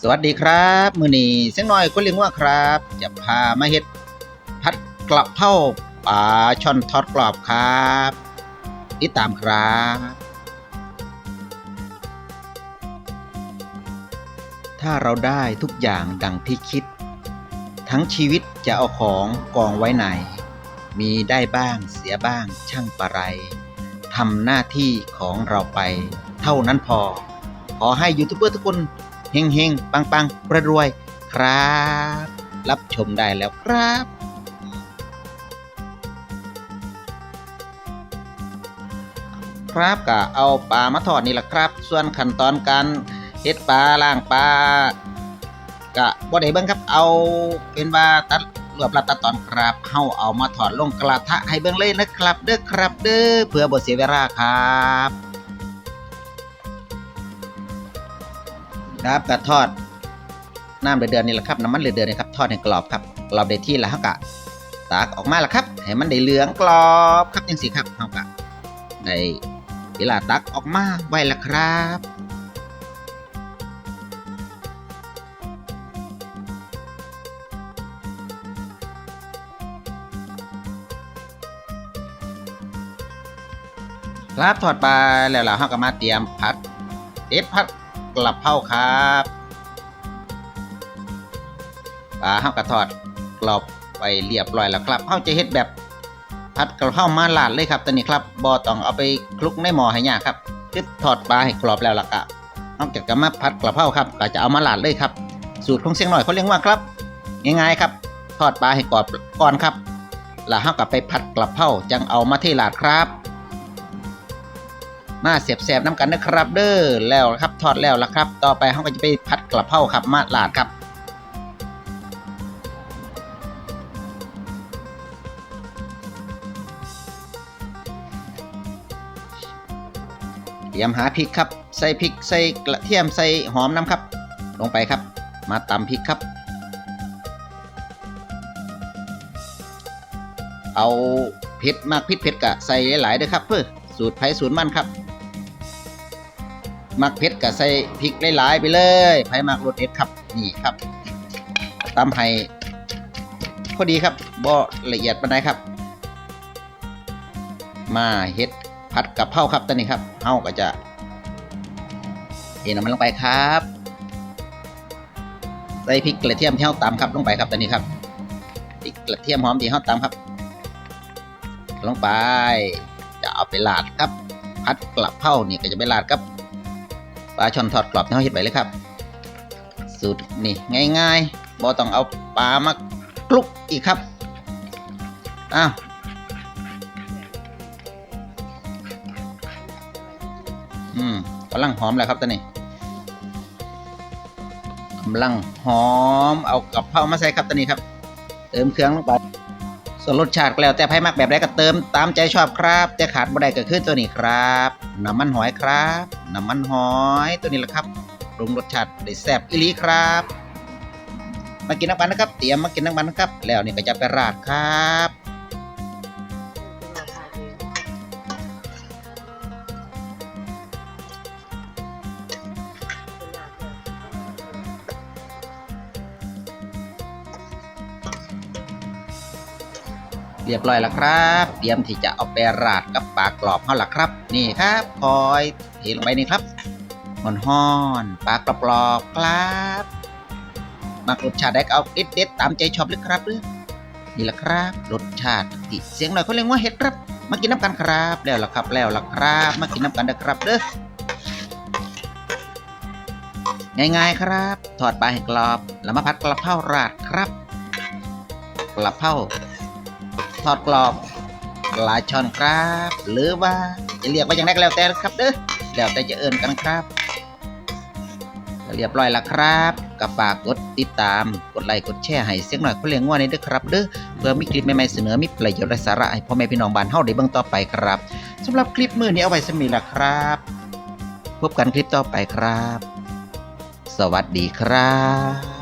สวัสดีครับ มือนี้เสียงน้อยคนเลี้ยงว่าครับ จะพามาเฮ็ดผัดกระเพราปลาช่อนทอดกรอบครับติดตามครับ ถ้าเราได้ทุกอย่างดังที่คิด ทั้งชีวิตจะเอาของกองไว้ไหน มีได้บ้างเสียบ้างช่างปะไรทำหน้าที่ของเราไป เท่านั้นพอ ขอให้ยูทูบเบอร์ทุกคน เฮงเฮงปังปังรวยรวยครับ รับชมได้แล้วครับครับก็เอาปลามาทอดนี่แหละครับ ส่วนขั้นตอนการเฮ็ดปลาล่างปลากะบ่ได้เบิ่งครับเอาเป็นว่าตัดรวบรัดตัดตอนครับเฮาเอามาถอดลงกระทะให้เบิ่งเลยนะครับ เด้อครับ เด้อเพื่อบ่เสียเวลาครับ ครับกระทอดน้ำเดือดๆนี่แหละครับน้ำมันเดือดๆนี่ครับทอดให้กรอบครับกรอบได้ที่แล้วเฮากะตากออกมาแล้วครับให้มันได้เหลืองกรอบครับจังซี่ครับเฮากะได้เวลาตักออกมาไว้แล้วครับครับทอดปลาแล้วเราเฮาก็มาเตรียมผัดเด็ดผัด กระเพราครับปลาเฮาก็ทอดกรอบไปเรียบร้อยแล้วครับเฮาจะเฮ็ดแบบผัดกระเพรามาลาดเลยครับตัวนี้ครับบ่ต้องเอาไปคลุกในหม้อให้ยากครับคือทอดปลาให้กรอบแล้วล่ะก็นอกจากจะมาผัดกระเพราครับก็จะเอามาลาดเลยครับ สูตรของเสียงหน่อยเขาเรียกว่าครับง่ายๆครับ ทอดปลาให้กรอบก่อนครับแล้วเฮาก็ไปผัดกระเพราจังเอามาเทลาดครับ มาเสียบแสบๆน้ำกันนะครับเด้อแล้วครับทอดแล้วละครับ ต่อไปเขาก็จะไปผัดกระเพราครับมาลาดครับเตรียมหาพริกครับ ใส่พริกใส่กระเทียมใส่หอมน้ำครับ ลงไปครับ มาตำพริกครับ เอาเผ็ดมากพริกเผ็ดกะใส่หลายๆเด้อครับเพื่อสูตรไผ่สูตรมันครับ มักเผ็ดกะใส่พริกหลายๆไปเลยไผ่มักรสเผ็ดครับนี่ครับตำให้พอดีครับบ่ละเอียดปานใดครับ มาเฮ็ดผัดกับเพราครับตอนนี้ครับเฮาก็จะเทน้ำมันลงไปครับ ใส่พริกกระเทียมที่เฮาตำครับลงไปครับตอนนี้ครับพริกกระเทียมหอมที่เฮาตำครับ ลงไป จะเอาไปลาดครับพัดกลับเผานี่ก็จะไปลาดกับ ปลาช่อนทอดกรอบที่เขาเห็ดไว้เลยครับ สูตรนี่ง่ายๆบ่ต้องเอาปลามาคลุกอีกครับอ้าวอืมกำลังหอมแล้วครับตอนนี้กำลังหอมเอากับเพรามาใส่ครับตอนนี้ครับ เติมเครื่องลงไป ส่วนรสชาติก็แล้วแต่ไพ่มักแบบใดก็เติมตามใจชอบครับ แต่ขาดบ่ได้ก็คือตัวนี้ครับน้ำมันหอยครับน้ำมันหอยตัวนี้แหละครับปรุงรสชาติได้แซ่บอีหลีครับ มากินน้ำมันนะครับ เตรียมมากินน้ำมันนะครับ แล้วนี่ก็จะไปราดครับ เรียบร้อยแล้วครับ เตรียมที่จะเอาไปราดกับปลากรอบเขาละครับ นี่ครับคอยเทลงไปนี่ครับหอนห้อนปลากรอบๆครับมากรสชาติได้ก็เอาเด็ดๆตามใจชอบเลยครับเด้อนี่แหละครับรสชาติที่เสียงหน่อยเขาเรียกว่าเห็ดครับ มากินน้ำกันครับแล้วละครับแล้วละครับ มากินน้ำกันเด้อครับเด้อง่ายๆครับทอดปลาให้กรอบ แล้วมาผัดกระเพราราดครับกระเพรา ทอดกรอบปลาช่อนครับ หรือว่าจะเรียกว่าอย่างไรก็แล้วแต่ครับเด้อแล้วแต่จะเอินกันครับ เรียบร้อยแล้วครับกับฝากกดติดตามกดไลค์กดแชร์ให้เสียงหน่อยเขาเลี้ยงว่านี้ด้วยครับเด้อเพื่อมีคลิปใหม่ๆเสนอมีประโยชน์และสาระให้พ่อแม่พี่น้องบ้านเฮาได้เบิ่งต่อไปครับสำหรับคลิปมื้อนี้เอาไว้สมีละครับ พบกันคลิปต่อไปครับ สวัสดีครับ